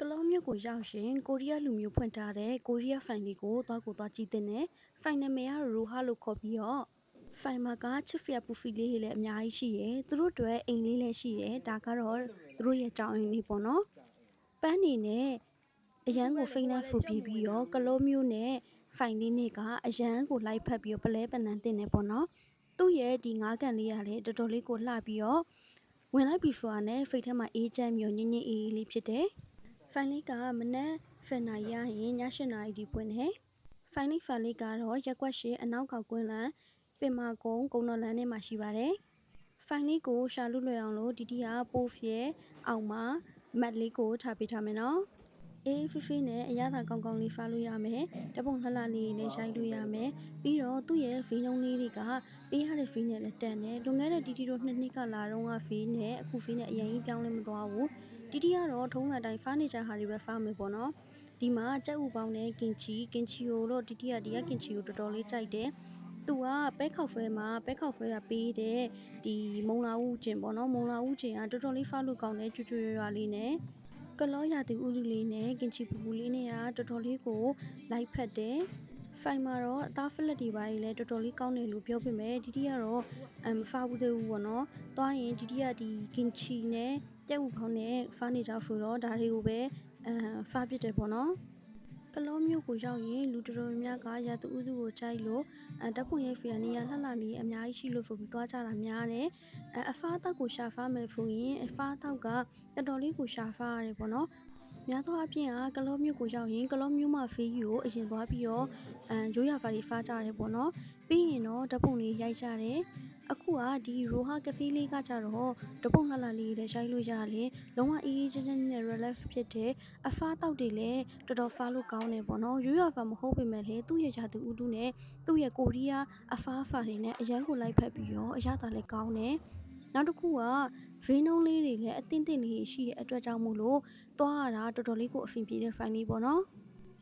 ကလောမြို့ကိုရောက်ရင်ကိုရီးယားလူမျိုးဖွင့်ထားတဲ့ကိုရီးယားဖိုင်လေးကိုသွားကိုသွားကြည့်တဲ့နဲ့ဖိုင်နာမည်ကရိုဟာလို့ခေါ်ပြီးတော့ဖိုင်မာကချစ်ဖီယာပူဖီလေးတွေလည်းအများကြီးရှိရယ်သူတို့တွေအိမ်လေးလည်းရှိတယ်ဒါကတော့သူတို့ရဲ့ကြောင်အိမ်လေးပေါ့နော်ပန်းနေနဲ့အရန်ကိုဖိနေဖူပြီးပြီးတော့ကလောမျိုးနဲ့ဖိုင်လေးနဲ့ကအရန်ကိုလိုက်ဖက်ပြီးတော့ပလဲပနန်တင်နေပေါ့နော်သူ့ရဲ့ဒီငါးကန်လေးကလည်းတော်တော်လေးကိုလှပြီးတော့ဝင်လိုက်ပြီးဆိုတာနဲ့ဖိတ်ထဲမှာအေးချမ်းမျိုးညင်ညင်အေးအေးလေးဖြစ်တယ် ဖိုင်လေးကမနက်ဖင်နာရီရရင်ည၈နာရီဒီပွင့်တယ်။ဖိုင်လေးဖိုင်လေးကတော့ရက်ကွက်ရှိအနောက်ကောက်ကွင်းလန်ပင်မာကုန်းကုန်းတော်လန်ထဲမှာရှိပါတယ်။ဖိုင်လေးကိုရှာလူလွယ်အောင်လို့ဒီတီကပိုးဖျဲအောင်မှာမတ်လေးကိုထားပေးထားမယ်နော်။ အေးဖိဖိနဲ့အရသာကောင်းကောင်းလေးဖားလို့ရမယ်။တပုံလှလှလေးနဲ့ရိုက်လို့ရမယ်။ပြီးတော့သူ့ရဲ့ဖီနှုံးလေးတွေကပေးရတဲ့ဖီနဲ့လည်းတန်တယ်။လွန်ခဲ့တဲ့တီတီတို့နှစ်နှစ်ကလာတော့ကဖီနဲ့အခုဖီနဲ့အရင်ကြီးပြောင်းလဲမသွားဘူး။တီတီကတော့ထုံးစံတိုင်းဖားနေကြဟာတွေပဲဖားမယ်ပေါ့နော်ဒီမှာကြက်ဥပေါင်းနဲ့ကင်ချီကင်ချီကိုတော့တီတီကဒီကကင်ချီကိုတော်တော်လေးကြိုက်တယ်သူကပဲခောက်ဆွဲမှာပဲခောက်ဆွဲကပေးတဲ့ဒီမုံလာဦးကျင်ပေါ့နော်မုံလာဦးကျင်ကတော်တော်လေးဖားလို့ကောင်းတယ်ကျွတ်ကျွတ်ရွရွလေးနဲ့ ကလောရတီဥစုလေးနဲ့ကင်ချီပူပူလေးနဲ့ကတော်တော်လေးကိုလိုက်ဖက်တယ်ဖိုင်မှာတော့အသားဖလက်တွေပါလေတော်တော်လေးကောင်းတယ်လို့ပြောပြမယ်ဒီတီကတော့အမ်ဖာဘူးသေးဘူးပေါ့နော်သွားရင်ဒီတီကဒီကင်ချီနဲ့ကြက်ဥပေါင်းနဲ့ဖားနေကြဆိုတော့ဒါတွေကိုပဲအမ်ဖားပစ်တယ်ပေါ့နော် ကလောမျိုးကိုရောက်ရင်လူတော်တော်များများကရာသူဥသူကိုကြိုက်လို့အတပ်ဖွင့်ရဲ့ဖီယာနေရလှလှလေးအများကြီးရှိလို့ဆိုပြီးသွားကြတာများတယ်အအဖားတောက်ကိုရှာဖားမယ်ဆိုရင်အဖားတောက်ကတော်တော်လေးကိုရှာဖားရတယ်ပေါ့နော်များသောအားဖြင့်ကကလောမျိုးကိုရောက်ရင်ကလောမျိုးမှာဖေးယူကိုအရင်သွားပြီးတော့အမ်ရိုးရဖားလေးဖားကြတယ်ပေါ့နော်ပြီးရင်တော့ဓာတ်ပုံလေးရိုက်ကြတယ် အခုကဒီရိုဟာကဖေးလေးကကြတော့ဓာတ်ပုံလှလှလေးလည်းရိုက်လို့ရတယ်လုံးဝအေးအေးချမ်းချမ်းနဲ့ relax ဖြစ်တယ်အဖားတောက်တွေလည်းတော်တော်ဖားလို့ကောင်းတယ်ပေါ့နော်ရိုးရဖားမဟုတ်ပေမဲ့လည်းသူ့ရဲ့ရာသူဥတုနဲ့သူ့ရဲ့ကိုရီးယားအဖားဖားတွေနဲ့အရန်ကိုလိုက်ဖက်ပြီးတော့အရသာလည်းကောင်းတယ်နောက်တစ်ခုကဗင်းနှုံးလေးတွေလည်းအသင့်တင့်လေးရှိရဲ့အတွက်ကြောင့်မို့လို့သွားရတာတော်တော်လေးကိုအဆင်ပြေတဲ့ဖိုင်လေးပေါ့နော်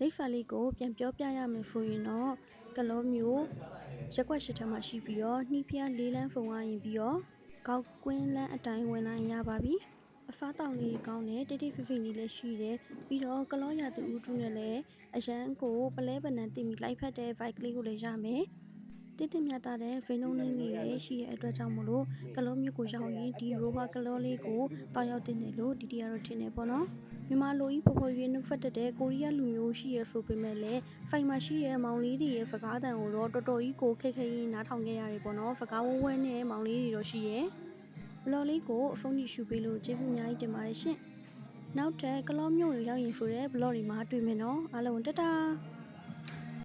လိပ်ဖာလေးကိုပြန်ပြောပြရမယ်ဆိုရင်တော့ကလောမျိုးရက်ွက်ရှစ်ထက်မှရှိပြီးတော့နှီးဖျားလေးလန်းဖုံဝိုင်းရင်ပြီးတော့ကောက်ကွင်းလန်းအတိုင်းဝင်လာရင်ရပါပြီအဖားတောင်လေးကောင်းတယ်တိတိဖိဖိလေးလည်းရှိတယ်ပြီးတော့ကလောရတူဦးတူနဲ့လည်းအရန်ကိုပလဲပနန်တင်ပြီးလိုက်ဖက်တဲ့ vibe လေးကိုလည်းရမယ် တိတိမြတ်တာတဲ့ဖိနှုံးလေးလေးလည်းရှိရဲ့အတွက်ကြောင့်မလို့ကလောမျိုးကိုရောက်ရင်ဒီရိုဘာကလောလေးကိုတောက်ရောက်တင်တယ်လို့ဒီတီယာတော့ထင်တယ်ပေါ့နော်မြန်မာလူကြီးပေါ်ပေါ်ရွေးနှုတ်ဖက်တဲ့ကိုရီးယားလူမျိုးရှိရဆိုပေမဲ့လည်းဖိုင်မှာရှိရဲ့မောင်လေးတွေရဲ့စကားတန်ကိုတော့တော်တော်ကြီးကိုခက်ခဲရင်နားထောင်ခဲ့ရတယ်ပေါ့နော်စကားဝဲဝဲနဲ့မောင်လေးတွေတော့ရှိရဲ့ဘလော်လေးကိုအဖုန်းကြီးရှူပေးလို့ကျေးဇူးအများကြီးတင်ပါတယ်ရှင်နောက်ထပ်ကလောမျိုးကိုရောက်ရင်ဆိုတဲ့ဘလော့တွေမှာတွေ့မယ်နော်အားလုံးတတား